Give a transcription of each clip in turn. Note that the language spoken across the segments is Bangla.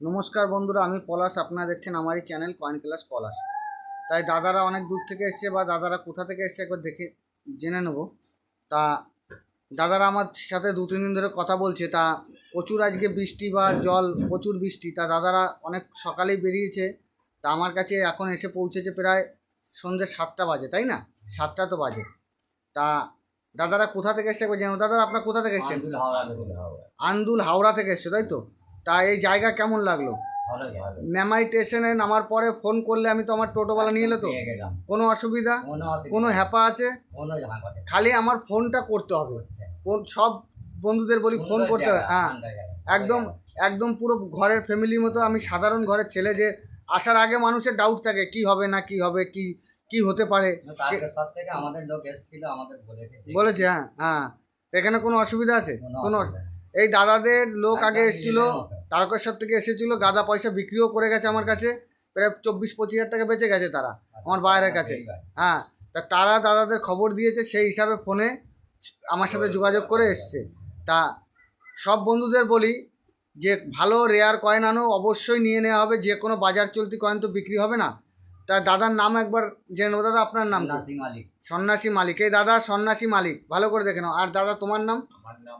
নমস্কার বন্ধুরা আমি পলাশ। আপনারা দেখছেন আমারই চ্যানেল কয়েন ক্লাস পলাশ। তাই দাদারা অনেক দূর থেকে এসছে বা দাদারা কোথা থেকে এসছে একবার দেখে জেনে নেব। তা দাদারা আমার সাথে দু তিন দিন ধরে কথা বলছে। তা প্রচুর আজকে বৃষ্টি বা জল প্রচুর বৃষ্টি। তা দাদারা অনেক সকালেই বেরিয়েছে। তা আমার কাছে এখন এসে পৌঁছেছে প্রায় সন্ধ্যে সাতটা বাজে তাই না? সাতটা তো বাজে। তা দাদারা কোথা থেকে এসছে একবার জেনে দাদারা আপনার কোথা থেকে এসছেন? আন্দুল হাওড়া থেকে হাওড়া। আন্দুল হাওড়া থেকে এসছে তাই তো? তা এই জায়গা কেমন লাগল? মেমাই স্টেশনে নামার পরে ফোন করলে আমি তো আমার টোটোওয়ালা নিয়ে এলো তো? কোনো অসুবিধা? কোনো হ্যাপা আছে। খালি আমার ফোনটা করতে হবে। ফোন সব বন্ধুদের বলি ফোন করতে হবে। হ্যাঁ। একদম একদম পুরো ঘরের ফ্যামিলির মতো আমি সাধারণ ঘরের ছেলে যে আসার আগে মানুষের ডাউট থাকে কি হবে না কি হবে কি কি হতে পারে? কালকে আমাদের লোক এসেছিল আমাদের বলেছে। হ্যাঁ হ্যাঁ। এখানে কোনো অসুবিধা আছে? কোনো। এই দাদাদের লোক আগে এসেছিল তারকেশ্বর থেকে এসেছিল গাদা পয়সা বিক্রিও করে গেছে আমার কাছে প্রায় চব্বিশ পঁচিশ হাজার টাকা বেঁচে গেছে তারা আমার বাইরের কাছে। হ্যাঁ তা তারা দাদাদের খবর দিয়েছে সেই হিসাবে ফোনে আমার সাথে যোগাযোগ করে এসছে। তা সব বন্ধুদের বলি যে ভালো রেয়ার কয়েন আনো অবশ্যই নিয়ে নেওয়া হবে যে কোনো বাজার চলতি কয়েন তো বিক্রি হবে না। তা দাদার নাম একবার জেনে নেব দাদা আপনার নাম? মালিক। সন্ন্যাসী মালিক। এই দাদা সন্ন্যাসী মালিক ভালো করে দেখে নাও। আর দাদা তোমার নাম? আমার নাম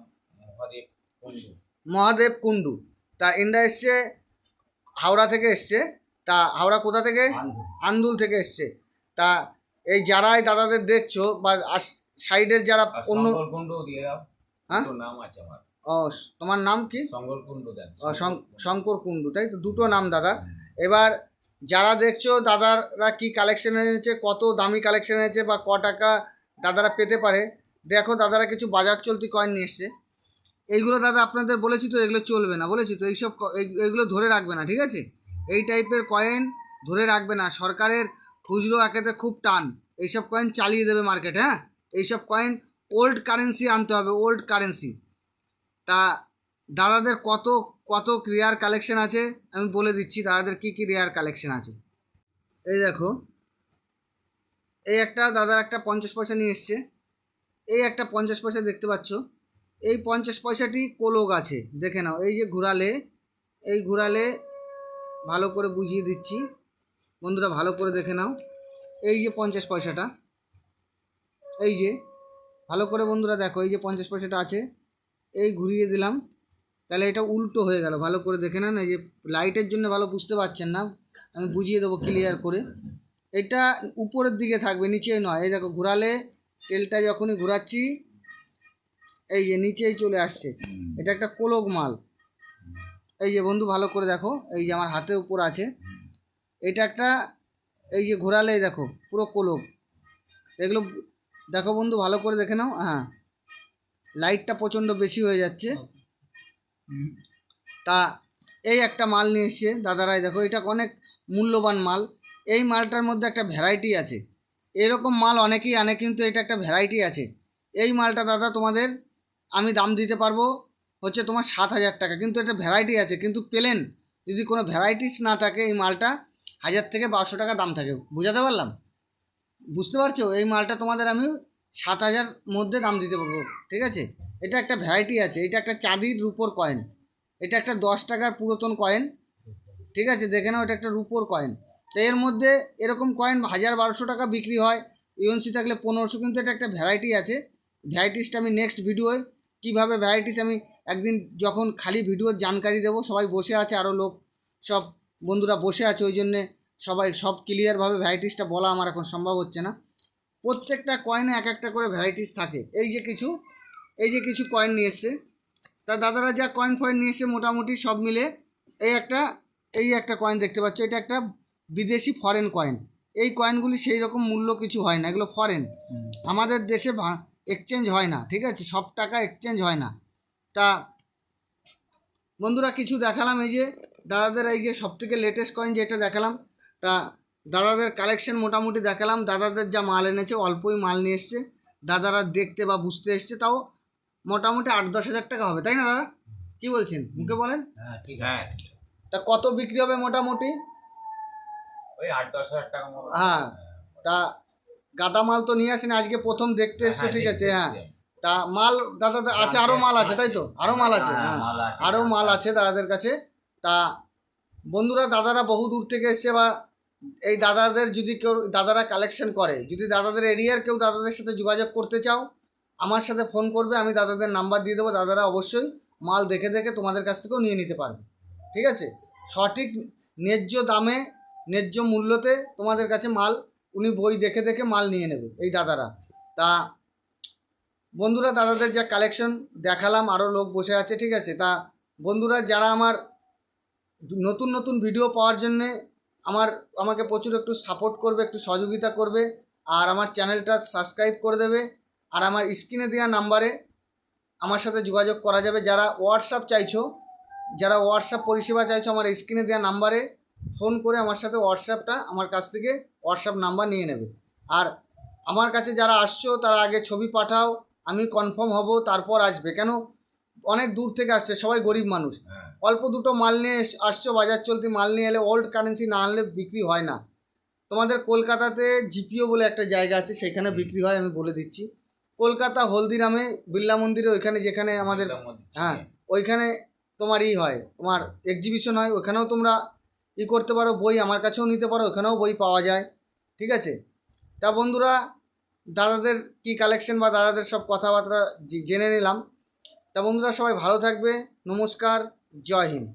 মহাদেব কুন্ডু তা ইন্ডা এসছে হাওড়া থেকে এসছে। তা হাওড়া কোথা থেকে? আন্দুল। থেকে এসছে। তা এই যারাই দাদাদের দেখছ বা সাইডের যারা অন্য হ্যাঁ? ও তোমার নাম কি? শঙ্কর কুন্ডু তাই তো? দুটো নাম দাদা। এবার যারা দেখছ দাদারা কি কালেকশন এনেছে কত দামি কালেকশন এনেছে বা ক টাকা দাদারা পেতে পারে দেখো দাদারা কিছু বাজার চলতি কয়েন নিয়ে এসছে। এইগুলো দাদা আপনাদের বলেছি তো, এগুলো চলবে না, বলেছি তো, এইসব এইগুলো ধরে রাখবে না, ঠিক আছে? এই টাইপের কয়েন ধরে রাখবে না, সরকারের খুচরো একেতে খুব টান। এইসব কয়েন চালিয়ে দেবে মার্কেট হ্যাঁ? এইসব কয়েন ওল্ড কারেন্সি আনতে হবে ওল্ড কারেন্সি তা দাদাদের কত কত রেয়ার কালেকশন আছে? আমি বলে দিচ্ছি, দাদাদের কি কি রেয়ার কালেকশন আছে? এই দেখো, এই একটা দাদার একটা পঞ্চাশ পয়সা নিয়ে এসছে। এই একটা পঞ্চাশ পয়সা দেখতে পাচ্ছ। এই পঞ্চাশ পয়সাটি কোলোগ আছে, দেখে নাও। এই যে ঘুরালে, এই ঘুরালে ভালো করে বুঝিয়ে দিচ্ছি। বন্ধুরা, ভালো করে দেখে নাও। এই যে পঞ্চাশ পয়সাটা, এই যে, ভালো করে বন্ধুরা দেখো, এই যে পঞ্চাশ পয়সাটা আছে, এই ঘুরিয়ে দিলাম। তাহলে এটা উল্টো হয়ে গেল, ভালো করে দেখে নেন। এই যে লাইটের জন্য ভালো বুঝতে পারছেন না, আমি বুঝিয়ে দেবো ক্লিয়ার করে। এটা উপরের দিকে থাকবে, নিচে নয়। এই দেখো, ঘোরালে তেলটা যখনই ঘোরাচ্ছি এই যে নিচেই চলে আসছে। এটা একটা কোলক মাল। এই যে বন্ধু ভালো করে দেখো এই যে আমার হাতের উপর আছে। এটা একটা এই যে ঘোরালে দেখো পুরো কোলক এগুলো দেখো বন্ধু ভালো করে দেখে নাও হ্যাঁ। লাইটটা প্রচণ্ড বেশি হয়ে যাচ্ছে। তা এই একটা মাল নিয়ে এসছে দাদারাই দেখো এটা অনেক মূল্যবান মাল। এই মালটার মধ্যে একটা ভ্যারাইটি আছে। এরকম মাল অনেকেই আনে কিন্তু এটা একটা ভ্যারাইটি আছে। এই মালটা দাদা তোমাদের আমি দাম দিতে পারব হচ্ছে তোমার সাত হাজার টাকা। কিন্তু এটা ভ্যারাইটি আছে, কিন্তু পেলেন, যদি কোনো ভ্যারাইটিস না থাকে এই মালটা, হাজার থেকে বারোশো টাকা দাম থাকে, বুঝাতে পারলাম? বুঝতে পারছ? এই মালটা তোমাদের আমি সাত হাজার মধ্যে দাম দিতে পারব, ঠিক আছে? এটা একটা ভ্যারাইটি আছে, এটা একটা চাঁদির রূপোর কয়েন এটা একটা দশ টাকার পুরাতন কয়েন ঠিক আছে? দেখে নাও, এটা একটা রূপোর কয়েন তো এর মধ্যে এরকম কয়েন হাজার বারোশো টাকা বিক্রি হয় ইউএনসি থাকলে পনেরোশো, কিন্তু এটা একটা ভ্যারাইটি আছে। ভ্যারাইটিসটা আমি নেক্সট ভিডিওয় কীভাবে ভ্যারাইটিস আমি একদিন যখন খালি ভিডিওর জানকারি দেবো সবাই বসে আছে আরও লোক সব বন্ধুরা বসে আছে ওই জন্যে সবাই সব ক্লিয়ারভাবে ভ্যারাইটিসটা বলা আমার এখন সম্ভব হচ্ছে না। প্রত্যেকটা কয়েনে এক একটা করে ভ্যারাইটিস থাকে। এই যে কিছু এই যে কিছু কয়েন নিয়ে এসছে। তা দাদারা যা কয়েন ফয়েন নিয়ে এসছে মোটামুটি সব মিলে এই একটা এই একটা কয়েন দেখতে পাচ্ছ। এটা একটা বিদেশি ফরেন কয়েন এই কয়েনগুলি সেই রকম মূল্য কিছু হয় না এগুলো ফরেন আমাদের দেশে এক্সচেঞ্জ হয় না ঠিক আছে? সব টাকা এক্সচেঞ্জ হয় না। তা বন্ধুরা কিছু দেখালাম এই যে দাদাদের এই যে সব থেকে লেটেস্ট কয়েন যেটা দেখালাম তা দাদাদের কালেকশন মোটামুটি দেখালাম। দাদাদের যা মাল এনেছে অল্পই মাল নিয়ে এসছে। দাদারা দেখতে বা বুঝতে এসছে তাও মোটামুটি আট দশ হাজার টাকা হবে তাই না দাদা? কি বলছেন? মুখে বলেন। হ্যাঁ তা কত বিক্রি হবে মোটামুটি? ওই আট দশ হাজার টাকা হ্যাঁ তা গাদা মাল তো নিয়ে আসেনি আজকে প্রথম দেখতে এসছে হ্যাঁ, ঠিক আছে হ্যাঁ। তা মাল দাদা আছে আরও মাল আছে তাই তো? আরও মাল আছে হ্যাঁ, হ্যাঁ। মাল। আরও মাল আছে দাদাদের কাছে। তা বন্ধুরা দাদারা বহু দূর থেকে এসছে বা এই দাদাদের যদি কেউ দাদারা কালেকশন করে যদি দাদাদের এরিয়ার কেউ দাদাদের সাথে যোগাযোগ করতে চাও আমার সাথে ফোন করবে আমি দাদাদের নাম্বার দিয়ে দেবো দাদারা অবশ্যই মাল দেখে দেখে তোমাদের কাছ থেকেও নিয়ে নিতে পারবে। ঠিক আছে? সঠিক ন্যায্য দামে ন্যায্য মূল্যতে তোমাদের কাছে মাল উনি বই দেখে দেখে মাল নিয়ে নেবে, এই দাদারা। তা বন্ধুরা, দাদাদের যা কালেকশন দেখালাম আরও লোক বসে আছে, ঠিক আছে? তা বন্ধুরা, যারা আমার নতুন নতুন ভিডিও পাওয়ার জন্যে আমার, আমাকে প্রচুর একটু সাপোর্ট করবে, একটু সহযোগিতা করবে, আর আমার চ্যানেলটা সাবস্ক্রাইব করে দেবে, আর আমার স্ক্রিনে দেওয়া নাম্বারে আমার সাথে যোগাযোগ করা যাবে। যারা হোয়াটসঅ্যাপ চাইছো, যারা হোয়াটসঅ্যাপ পরিষেবা চাইছো, আমার স্ক্রিনে দেওয়া নাম্বারে ফোন করে আমার সাথে হোয়াটসঅ্যাপটা আমার কাছ থেকে হোয়াটসঅ্যাপ নাম্বার নিয়ে নেবে। আর আমার কাছে যারা আসছো তারা আগে ছবি পাঠাও আমি কনফার্ম হব তারপর আসবে। কেন? অনেক দূর থেকে আসছে সবাই গরিব মানুষ। হ্যাঁ। অল্প দুটো মাল নিয়ে এস- আসছো বাজার চলতি মাল নিয়ে এলে ওল্ড কারেন্সি না আনলে বিক্রি হয় না। তোমাদের কলকাতাতে জিপিও বলে একটা জায়গা আছে সেখানে বিক্রি হয় আমি বলে দিচ্ছি। কলকাতা হলদিরামে বিড়লা মন্দিরে ওইখানে যেখানে আমাদের হ্যাঁ ওইখানে তোমার ই হয় তোমার এক্সিবিশন হয় ওখানেও তোমরা ই করতে পারো, বই আমার কাছেও নিতে পারো, ওখানেও বই পাওয়া যায়, ঠিক আছে? তা বন্ধুরা, দাদাদের কি কালেকশন বা দাদাদের সব কথাবার্তা জেনে নিলাম। তা বন্ধুরা সবাই ভালো থাকবে, নমস্কার, জয় হিন্দ।